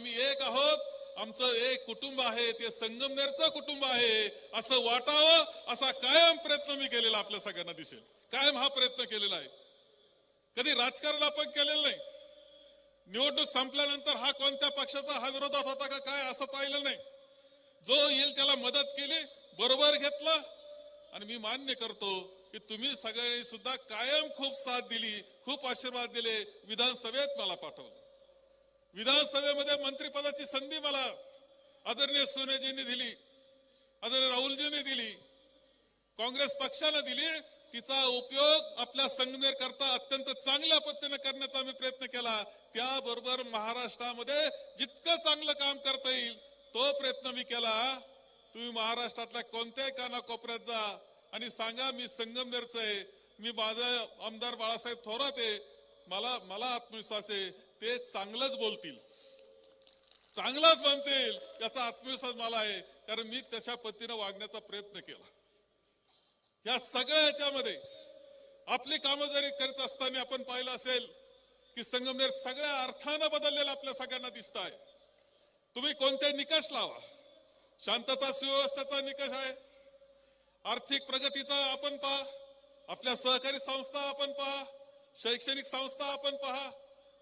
आम्ही एक आहोत. आमचं एक कुटुंब आहे ते संगमनेरचं कुटुंब आहे. असं वाटावं असा कायम प्रयत्न मी केलेला आपल्या सगळ्यांना दिसेल. कायम हा प्रयत्न केलेला आहे. कधी राजकारण आपण केलेलं नाही. निवडणूक संपल्यानंतर हा कोणत्या पक्षाचा हा विरोधात होता का काय असं पाहिलं नाही. जो येईल त्याला मदत केली बरोबर घेतलं. आणि मी मान्य करतो की तुम्ही सगळ्यांनी सुद्धा कायम खूप साथ दिली खूप आशीर्वाद दिले विधानसभेत मला पाठवलं. विधानसभेमध्ये मंत्रिपदाची संधी मला आदरणीय सोनेजींनी दिली आदरणीय राहुलजींनी दिली काँग्रेस पक्षानं दिली तिचा उपयोग आपल्या संगमेर करता अत्यंत चांगल्या पद्धतीने करण्याचा आम्ही प्रयत्न केला. त्याबरोबर महाराष्ट्रामध्ये जितकं चांगलं काम करता येईल तो प्रयत्न मी केला. तुम्ही महाराष्ट्रातल्या कोणत्याही कानाकोपऱ्यात जा आणि सांगा मी संगमनेरचं आहे. मी माझं आमदार बाळासाहेब थोरात आहे. मला मला आत्मविश्वास आहे. ते चांगलंच बोलतील. चांगलंच म्हणतील याचा आत्मविश्वास मला आहे कारण मी तशा पद्धतीनं वागण्याचा प्रयत्न केला. या सगळ्या ह्याच्यामध्ये आपली कामं जरी करत असताना आपण पाहिलं असेल की संगमनेर सगळ्या अर्थानं बदललेलं आपल्या सगळ्यांना दिसत आहे. तुम्ही कोणते निकष लावा. शांतता सुव्यवस्थेचा निकष आहे. आर्थिक प्रगतीचा आपण पहा. आपल्या सहकारी संस्था आपण पहा. शैक्षणिक संस्था आपण पहा.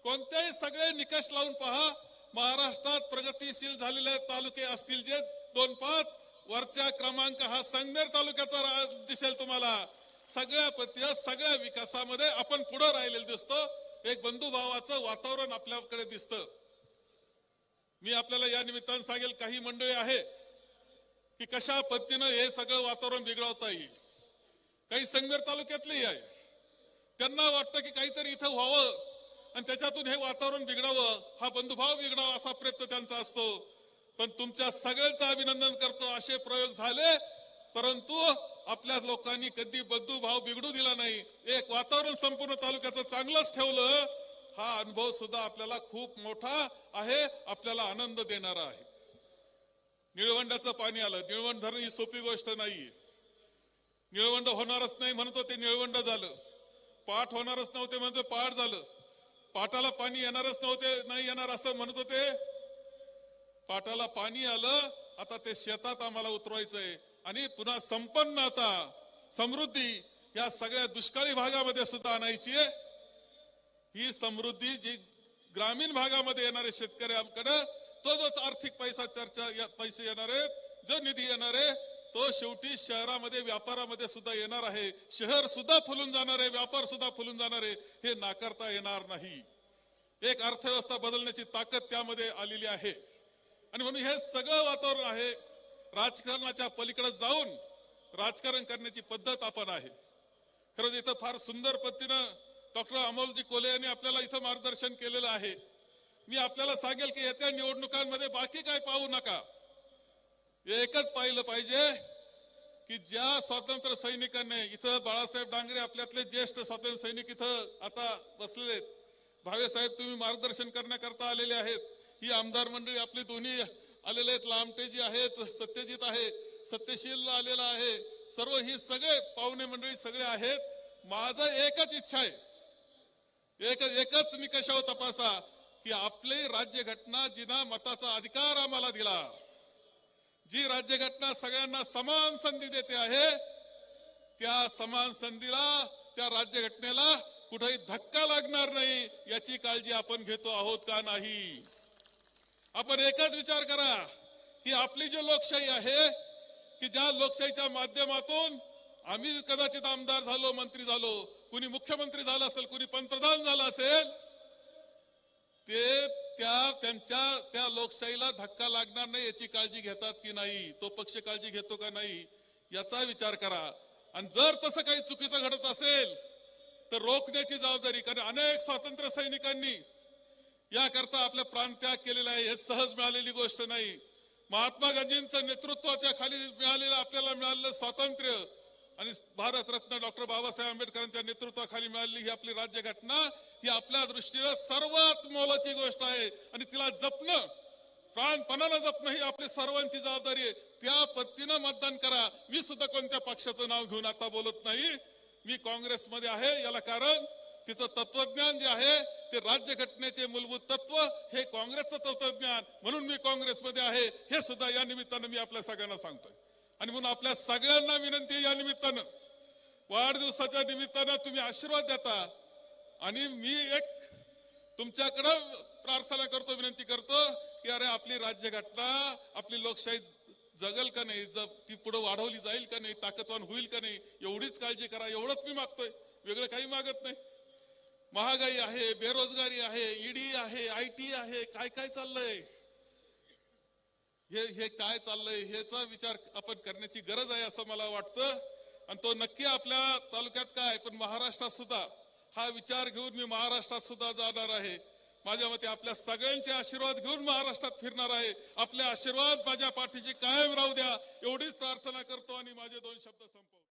कोणतेही सगळे निकष लावून पहा. महाराष्ट्रात प्रगतीशील झालेले तालुके असतील जे दोन पाच वरच्या क्रमांक हा संगमेर तालुक्याचा दिसेल तुम्हाला. सगळ्या पद्धतीच्या सगळ्या विकासामध्ये आपण पुढे राहिलेलं दिसतो. एक बंधुभावाचं वातावरण आपल्याकडे दिसतं. मी आपल्याला या निमित्तानं सांगेल काही मंडळी आहे की कशा पद्धतीनं हे सगळं वातावरण बिघडवता येईल. काही संगमेर तालुक्यातलेही आहे. त्यांना वाटतं की काहीतरी इथं व्हावं. आणि त्याच्यातून हे वातावरण बिघडावं हा बंधुभाव बिघडावा असा प्रयत्न त्यांचा असतो. पण तुमच्या सगळ्यांचं अभिनंदन करतो असे प्रयोग झाले परंतु आपल्या लोकांनी कधी बंधुभाव बिघडू दिला नाही. एक वातावरण संपूर्ण तालुक्याचं चांगलंच ठेवलं हा अनुभव सुद्धा आपल्याला खूप मोठा आहे आपल्याला आनंद देणारा आहे. निळवंडाचं पाणी आलं. निळवंड धरण ही सोपी गोष्ट नाहीये. निळवंड होणारच नाही म्हणतो ते निळवंड झालं. पाठ होणारच नव्हते म्हणतो पाठ झालं. पाटाला पाणी येणारच नव्हते नाही येणार असं म्हणत होते. पाटाला पाणी आलं आता ते शेतात आम्हाला उतरवायचंय. आणि पुन्हा संपन्न आता समृद्धी या सगळ्या दुष्काळी भागामध्ये सुद्धा आणायची ही समृद्धी जी ग्रामीण भागामध्ये येणारे शेतकऱ्यांकडे तो जो आर्थिक पैसा चर्चा पैसे येणार आहेत. जो निधी येणार आहे तो शेवटी शहरामध्ये व्यापारामध्ये सुद्धा येणार आहे. शहर सुद्धा फुलून जाणार आहे व्यापार सुद्धा फुलून जाणार आहे. हे नाकारता येणार नाही. एक अर्थव्यवस्था बदलण्याची ताकद त्यामध्ये आलेली आहे. आणि म्हणून हे सगळं वातावरण आहे. राजकारणाच्या पलीकडे जाऊन राजकारण करण्याची पद्धत आपण आहे. खरंच इथं फार सुंदर पद्धतीनं डॉक्टर अमोलजी कोले यांनी आपल्याला इथं मार्गदर्शन केलेलं आहे. मी आपल्याला सांगेल की येत्या निवडणुकांमध्ये बाकी काय पाहू नका. एकच की ज्या स्वातंत्र्य सैनिकांनी इथं बाळासाहेब डांगरे आपल्यातले ज्येष्ठ स्वातंत्र्य सैनिक इथं आता बसलेले आहेत. भावे साहेब तुम्ही मार्गदर्शन करण्याकरता आलेले आहेत. ही आमदार मंडळी आपली दोन्ही आलेले आहेत. लामटेजी आहेत सत्यजित आहे सत्यशील आलेला आहे. सर्व ही सगळे पाहुणे मंडळी सगळे आहेत. माझं एकच इच्छा आहे. एक एकच निकषावर तपासा की आपली राज्यघटना जिना मताचा अधिकार आम्हाला दिला. जी राज्यघटना सगळ्यांना समान संधी देते आहे त्या समान संधीला त्या राज्यघटनेला कुठेही धक्का लागणार नाही याची काळजी आपण घेतो आहोत का नाही? आपण एकच विचार करा की आपली जी लोकशाही आहे की ज्या लोकशाहीच्या माध्यमातून आम्ही कदाचित आमदार झालो मंत्री झालो कुणी मुख्यमंत्री झाला असेल कुणी पंतप्रधान झाला असेल ते त्या त्यांच्या लोकशाहीला धक्का लागणार नाही याची काळजी घेतात की नाही? तो पक्ष काळजी घेतो का नाही? याचा विचार करा. आणि जर तसं काही चुकीचं घडत असेल तर रोखण्याची जबाबदारी कारण अनेक स्वातंत्र्य सैनिकांनी याकरता आपला प्राणत्याग केलेला आहे. हे सहज मिळालेली गोष्ट नाही. महात्मा गांधींचं नेतृत्वाच्या खाली मिळालेलं आपल्याला मिळालेलं स्वातंत्र्य आणि भारतरत्न डॉक्टर बाबासाहेब आंबेडकरांच्या नेतृत्वाखाली मिळालेली ही आपली राज्यघटना ही आपल्या दृष्टीनं सर्वात मोलाची गोष्ट आहे. आणि तिला जपणं प्राणपणानं जपणं ही आपली सर्वांची जबाबदारी आहे. त्या पद्धतीनं मतदान करा. मी सुद्धा कोणत्या पक्षाचं नाव घेऊन आता बोलत नाही. मी काँग्रेसमध्ये आहे याला कारण तिचं तत्वज्ञान जे आहे ते राज्यघटनेचे मूलभूत तत्व हे काँग्रेसचं तत्वज्ञान. म्हणून मी काँग्रेसमध्ये आहे. हे सुद्धा या निमित्तानं मी आपल्या सगळ्यांना सांगतोय. आणि म्हणून आपल्या सगळ्यांना विनंती आहे या निमित्तानं. वाढदिवसाच्या निमित्तानं तुम्ही आशीर्वाद देता. आणि मी एक तुमच्याकडं प्रार्थना करतो विनंती करतो की अरे आपली राज्यघटना आपली लोकशाही जगल का नाही ज- ती पुढे वाढवली जाईल का नाही ताकदवान होईल का नाही एवढीच काळजी करा एवढंच मी मागतोय. वेगळं काही मागत नाही. महागाई आहे बेरोजगारी आहे ईडी आहे आय टी आहे काय काय चाललंय? हे हे काय चाललंय ह्याचा विचार आपण करण्याची गरज आहे असं मला वाटतं. आणि तो नक्की आपल्या तालुक्यात काय पण महाराष्ट्रात सुद्धा हा विचार घेऊन मी महाराष्ट्रात सुद्धा जाणार आहे. माझ्या मते आपल्या सगळ्यांचे आशीर्वाद घेऊन महाराष्ट्रात फिरणार आहे. आपले आशीर्वाद माझ्या पाठीशी कायम राहू द्या. एवढीच प्रार्थना करतो आणि माझे दोन शब्द संप